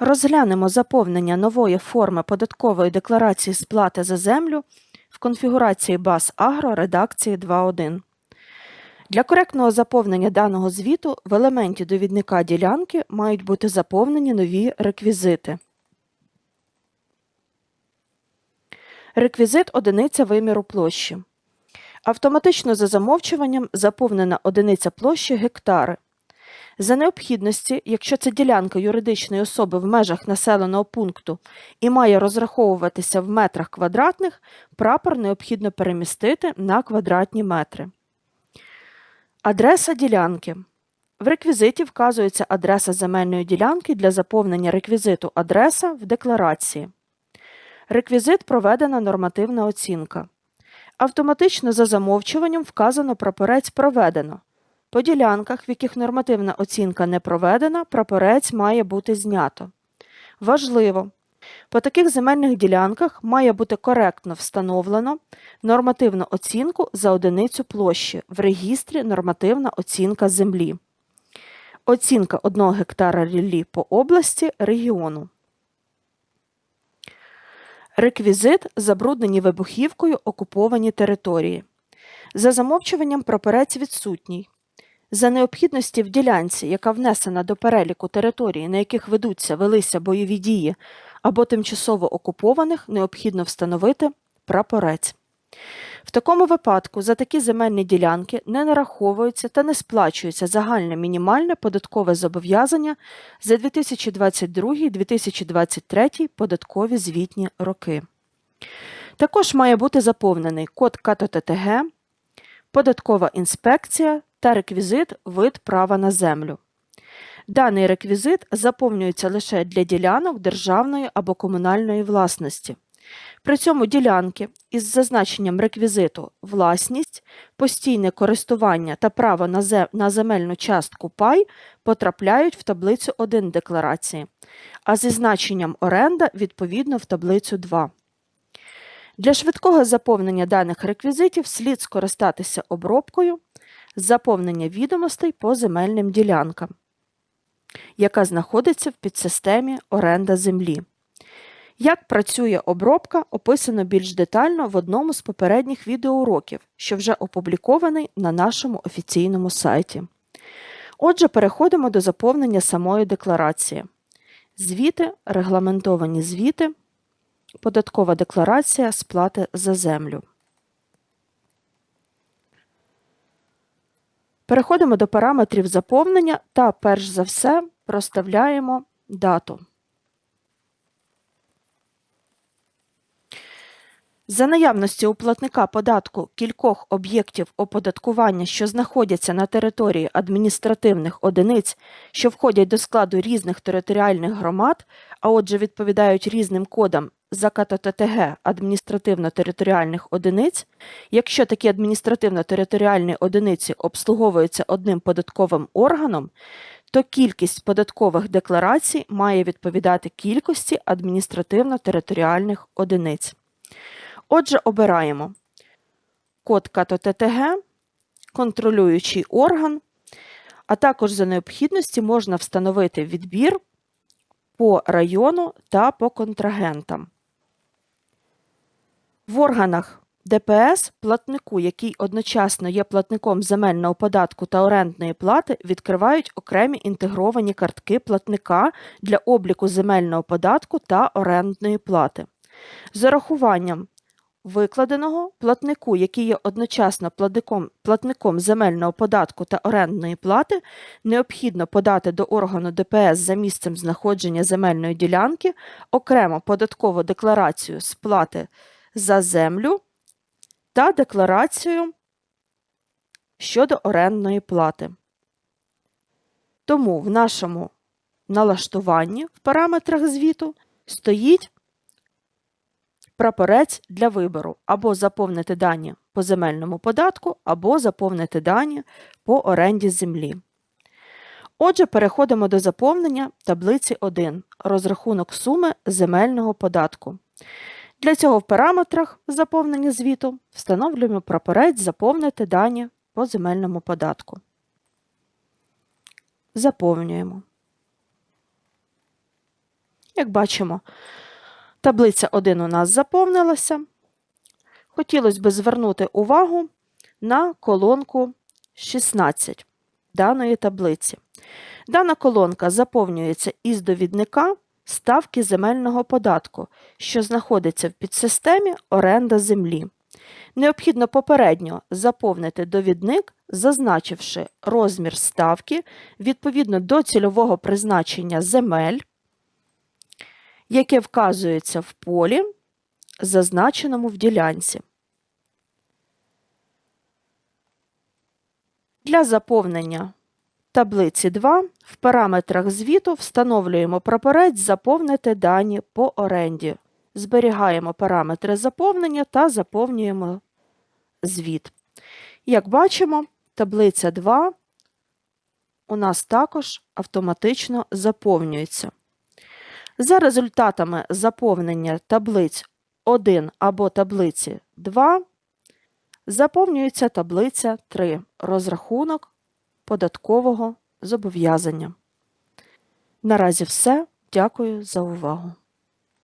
Розглянемо заповнення нової форми податкової декларації сплати за землю в конфігурації БАС Агро редакції 2.1. Для коректного заповнення даного звіту в елементі довідника ділянки мають бути заповнені нові реквізити. Реквізит одиниця виміру площі. Автоматично за замовчуванням заповнена одиниця площі гектари. За необхідності, якщо це ділянка юридичної особи в межах населеного пункту і має розраховуватися в метрах квадратних, прапор необхідно перемістити на квадратні метри. Адреса ділянки. В реквізиті вказується адреса земельної ділянки для заповнення реквізиту адреса в декларації. Реквізит проведена нормативна оцінка. Автоматично за замовчуванням вказано прапорець проведено. По ділянках, в яких нормативна оцінка не проведена, прапорець має бути знято. Важливо! По таких земельних ділянках має бути коректно встановлено нормативну оцінку за одиницю площі в регістрі нормативна оцінка землі. Оцінка 1 гектара ріллі по області регіону. Реквізит забруднені вибухівкою окуповані території. За замовчуванням прапорець відсутній. За необхідності в ділянці, яка внесена до переліку територій, на яких ведуться велися бойові дії або тимчасово окупованих, необхідно встановити прапорець. В такому випадку за такі земельні ділянки не нараховується та не сплачується загальне мінімальне податкове зобов'язання за 2022-2023 податкові звітні роки. Також має бути заповнений код КТТГ, податкова інспекція та реквізит вид права на землю. Даний реквізит заповнюється лише для ділянок державної або комунальної власності. При цьому ділянки із зазначенням реквізиту власність, постійне користування та право на земельну частку пай потрапляють в таблицю 1 декларації, а зі значенням оренда відповідно в таблицю 2. Для швидкого заповнення даних реквізитів слід скористатися обробкою заповнення відомостей по земельним ділянкам, яка знаходиться в підсистемі оренда землі. Як працює обробка, описано більш детально в одному з попередніх відеоуроків, що вже опублікований на нашому офіційному сайті. Отже, переходимо до заповнення самої декларації. Звіти, регламентовані звіти, податкова декларація сплати за землю. Переходимо до параметрів заповнення та, перш за все, проставляємо дату. За наявності у платника податку кількох об'єктів оподаткування, що знаходяться на території адміністративних одиниць, що входять до складу різних територіальних громад, а отже відповідають різним кодам за КТТГ адміністративно-територіальних одиниць, якщо такі адміністративно-територіальні одиниці обслуговуються одним податковим органом, то кількість податкових декларацій має відповідати кількості адміністративно-територіальних одиниць. Отже, обираємо код КТТГ, контролюючий орган, а також за необхідності можна встановити відбір по району та по контрагентам. В органах ДПС платнику, який одночасно є платником земельного податку та орендної плати, відкривають окремі інтегровані картки платника для обліку земельного податку та орендної плати. З урахуванням викладеного платнику, який є одночасно платником, земельного податку та орендної плати, необхідно подати до органу ДПС за місцем знаходження земельної ділянки окремо податкову декларацію сплати за землю та декларацію щодо орендної плати. Тому в нашому налаштуванні в параметрах звіту стоїть прапорець для вибору або заповнити дані по земельному податку, або заповнити дані по оренді землі. Отже, переходимо до заповнення таблиці 1 розрахунок суми земельного податку. Для цього в параметрах заповнення звіту встановлюємо прапорець Заповнити дані по земельному податку. Заповнюємо. Як бачимо, таблиця 1 у нас заповнилася. Хотілося б звернути увагу на колонку 16 даної таблиці. Дана колонка заповнюється із довідника ставки земельного податку, що знаходиться в підсистемі оренда землі. Необхідно попередньо заповнити довідник, зазначивши розмір ставки відповідно до цільового призначення земель, яке вказується в полі, зазначеному в ділянці. Для заповнення таблиці 2 в параметрах звіту встановлюємо прапорець Заповнити дані по оренді. Зберігаємо параметри заповнення та заповнюємо звіт. Як бачимо, таблиця 2 у нас також автоматично заповнюється. За результатами заповнення таблиць 1 або таблиці 2 заповнюється таблиця 3 розрахунок податкового зобов'язання. Наразі все. Дякую за увагу.